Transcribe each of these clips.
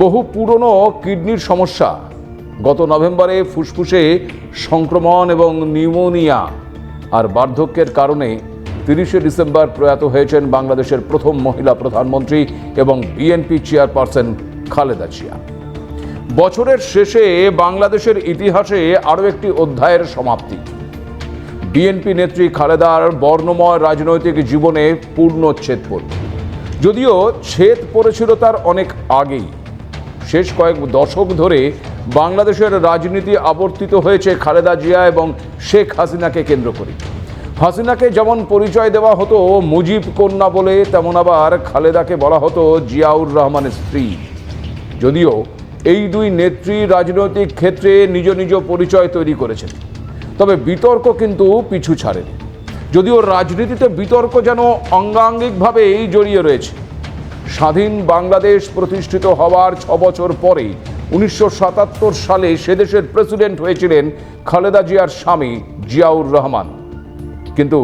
বহু পুরনো কিডনির সমস্যা। গত নভেম্বরে ফুসফুসে সংক্রমণ এবং নিউমোনিয়া আর বার্ধক্যের কারণে তিরিশে ডিসেম্বর প্রয়াত হয়েছেন বাংলাদেশের প্রথম মহিলা প্রধানমন্ত্রী এবং বিএনপি চেয়ারপারসন খালেদা জিয়া। বছরের শেষে বাংলাদেশের ইতিহাসে আরও একটি অধ্যায়ের সমাপ্তি। বিএনপি নেত্রী খালেদার বর্ণময় রাজনৈতিক জীবনে পূর্ণচ্ছেদ পড়ল যদিও ছেদ পড়েছিল তার অনেক আগেই শেষ কয়েক দশক ধরে বাংলাদেশের রাজনীতি আবর্তিত হয়েছে খালেদা জিয়া এবং শেখ হাসিনাকে কেন্দ্র করে। হাসিনাকে যেমন পরিচয় দেওয়া হতো মুজিব কন্যা বলে, তেমন আবার খালেদাকে বলা হতো জিয়াউর রহমানের স্ত্রী। যদিও এই দুই নেত্রী রাজনৈতিক ক্ষেত্রে নিজ নিজ পরিচয় তৈরি করেছেন। তবে বিতর্ক কিন্তু পিছু ছাড়েনি। যদিও রাজনীতিতে বিতর্ক যেন অঙ্গাঙ্গিকভাবেই জড়িয়ে রয়েছে স্বাধীন বাংলাদেশ প্রতিষ্ঠিত হওয়ার ছ বছর পরে উনিশশো সাতাত্তর সালে সেদেশের প্রেসিডেন্ট হয়েছিলেন খালেদা জিয়ার স্বামী জিয়াউর রহমান। কিন্তু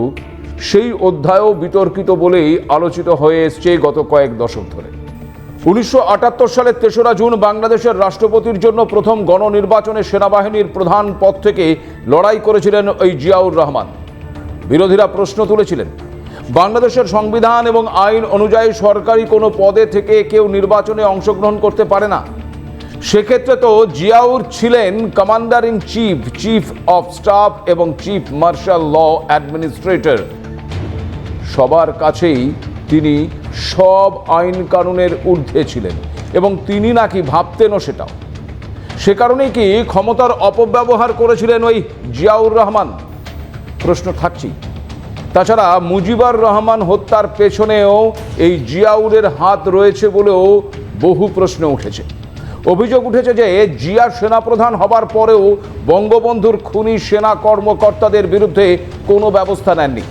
সেই অধ্যায়ও বিতর্কিত বলেই আলোচিত হয়ে এসছে গত কয়েক দশক ধরে। উনিশশো আটাত্তর সালের তেসরা জুন বাংলাদেশের রাষ্ট্রপতির জন্য প্রথম গণনির্বাচনে সেনাবাহিনীর প্রধান পদ থেকে লড়াই করেছিলেন ওই জিয়াউর রহমান। বিরোধীরা প্রশ্ন তুলেছিলেন বাংলাদেশের সংবিধান এবং আইন অনুযায়ী সরকারি কোনো পদে থেকে কেউ নির্বাচনে অংশগ্রহণ করতে পারে না। সেক্ষেত্রে তো জিয়াউর ছিলেন commander in chief chief of staff এবং চিফ মার্শাল ল অ্যাডমিনিস্ট্রেটর। সবার কাছেই তিনি সব আইন কানুনের ঊর্ধ্বে ছিলেন এবং তিনি নাকি ভাবতেনও সেটাও। সে কারণেই কি ক্ষমতার অপব্যবহার করেছিলেন ওই জিয়াউর রহমান? প্রশ্ন থাকছেই। তাছাড়া মুজিবুর রহমান হত্যার পেছনেও এই জিয়াউরের হাত রয়েছে বলেও বহু প্রশ্ন উঠেছে। অভিযোগ উঠেছে যে জিয়া সেনাপ্রধান হবার পরেও বঙ্গবন্ধুর খুনি সেনা কর্মকর্তাদের বিরুদ্ধে কোনো ব্যবস্থা নেননি।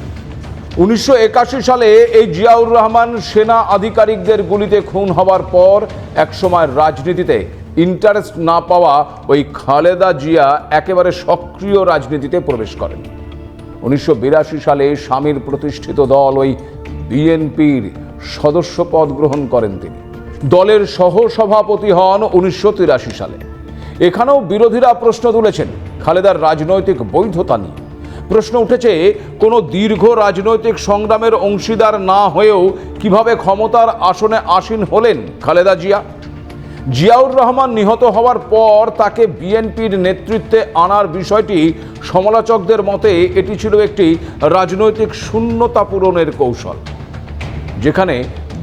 উনিশশো একাশি সালে এই জিয়াউর রহমান সেনা আধিকারিকদের গুলিতে খুন হবার পর একসময় রাজনীতিতে ইন্টারেস্ট না পাওয়া ওই খালেদা জিয়া একেবারে সক্রিয় রাজনীতিতে প্রবেশ করেন। উনিশশো বিরাশি সালে স্বামীর প্রতিষ্ঠিত দল ওই বিএনপির সদস্য পদ গ্রহণ করেন তিনি। দলের সহসভাপতি হন উনিশশো তিরাশি সালে। এখানেও বিরোধীরা প্রশ্ন তুলেছেন, খালেদার রাজনৈতিক বৈধতা নিয়ে। প্রশ্ন উঠেছে, কোনো দীর্ঘ রাজনৈতিক সংগ্রামের অংশীদার না হয়েও কীভাবে ক্ষমতার আসনে আসীন হলেন খালেদা জিয়া? জিয়াউর রহমান নিহত হওয়ার পর তাকে বিএনপির নেতৃত্বে আনার বিষয়টি সমালোচকদের মতে এটি ছিল একটি রাজনৈতিক শূন্যতা পূরণের কৌশল, যেখানে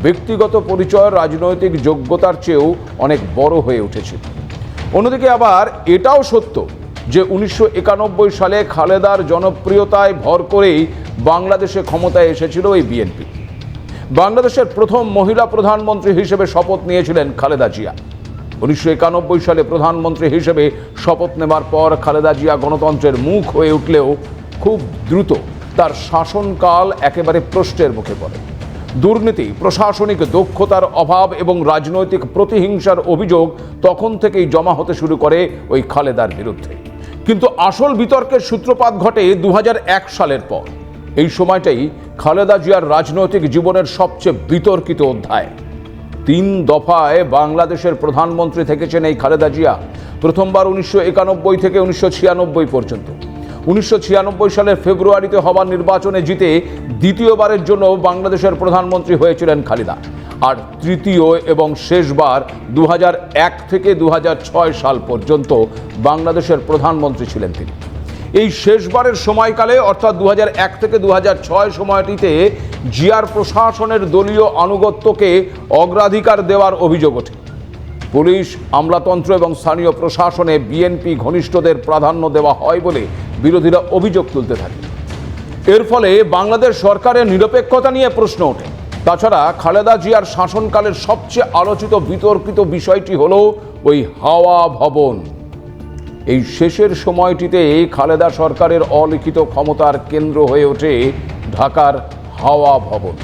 ব্যক্তিগত পরিচয়, রাজনৈতিক যোগ্যতার চেয়েও অনেক বড় হয়ে উঠেছিল অন্যদিকে আবার এটাও সত্য যে উনিশশো একানব্বই সালে খালেদার জনপ্রিয়তায় ভর করেই বাংলাদেশে ক্ষমতায় এসেছিল এই বিএনপি। বাংলাদেশের প্রথম মহিলা প্রধানমন্ত্রী হিসেবে শপথ নিয়েছিলেন খালেদা জিয়া। উনিশশো একানব্বই সালে প্রধানমন্ত্রী হিসেবে শপথ নেবার পর খালেদা জিয়া গণতন্ত্রের মুখ হয়ে উঠলেও খুব দ্রুত তার শাসনকাল একেবারে প্রশ্নের মুখে পড়ে। দুর্নীতি, প্রশাসনিক দক্ষতার অভাব এবং রাজনৈতিক প্রতিহিংসার অভিযোগ তখন থেকেই জমা হতে শুরু করে ওই খালেদার বিরুদ্ধে। কিন্তু আসল বিতর্কের সূত্রপাত ঘটে দু হাজার এক সালের পর। এই সময়টাই খালেদা জিয়ার রাজনৈতিক জীবনের সবচেয়ে বিতর্কিত অধ্যায়। তিন দফায় বাংলাদেশের প্রধানমন্ত্রী থেকেছেন এই খালেদা জিয়া। প্রথমবার উনিশশো একানব্বই থেকে উনিশশো ছিয়ানব্বই পর্যন্ত। উনিশশো ছিয়ানব্বই সালের ফেব্রুয়ারিতে হওয়া নির্বাচনে জিতে দ্বিতীয়বারের জন্য বাংলাদেশের প্রধানমন্ত্রী হয়েছিলেন খালেদা। আর তৃতীয় এবং শেষবার দু থেকে দু হাজার ছয় সাল পর্যন্ত বাংলাদেশের প্রধানমন্ত্রী ছিলেন তিনি। এই শেষবারের সময়কালে, অর্থাৎ দু এক থেকে দু ছয় সময়টিতে জিয়ার প্রশাসনের দলীয় আনুগত্যকে অগ্রাধিকার দেওয়ার অভিযোগ ওঠে। পুলিশ, আমলাতন্ত্র এবং স্থানীয় প্রশাসনে বিএনপি ঘনিষ্ঠদের প্রাধান্য দেওয়া হয় বলে বিরোধীরা অভিযোগ তুলতে থাকে। এর ফলে বাংলাদেশ সরকারের নিরপেক্ষতা নিয়ে প্রশ্ন ওঠে। তাছাড়া খালেদা জিয়ার শাসনকালের সবচেয়ে আলোচিত বিতর্কিত বিষয়টি হলো ওই হাওয়া ভবন। এই শেষের সময়টিতে খালেদা সরকারের অলিখিত ক্ষমতার কেন্দ্র হয়ে ওঠে ঢাকার হাওয়া ভবন।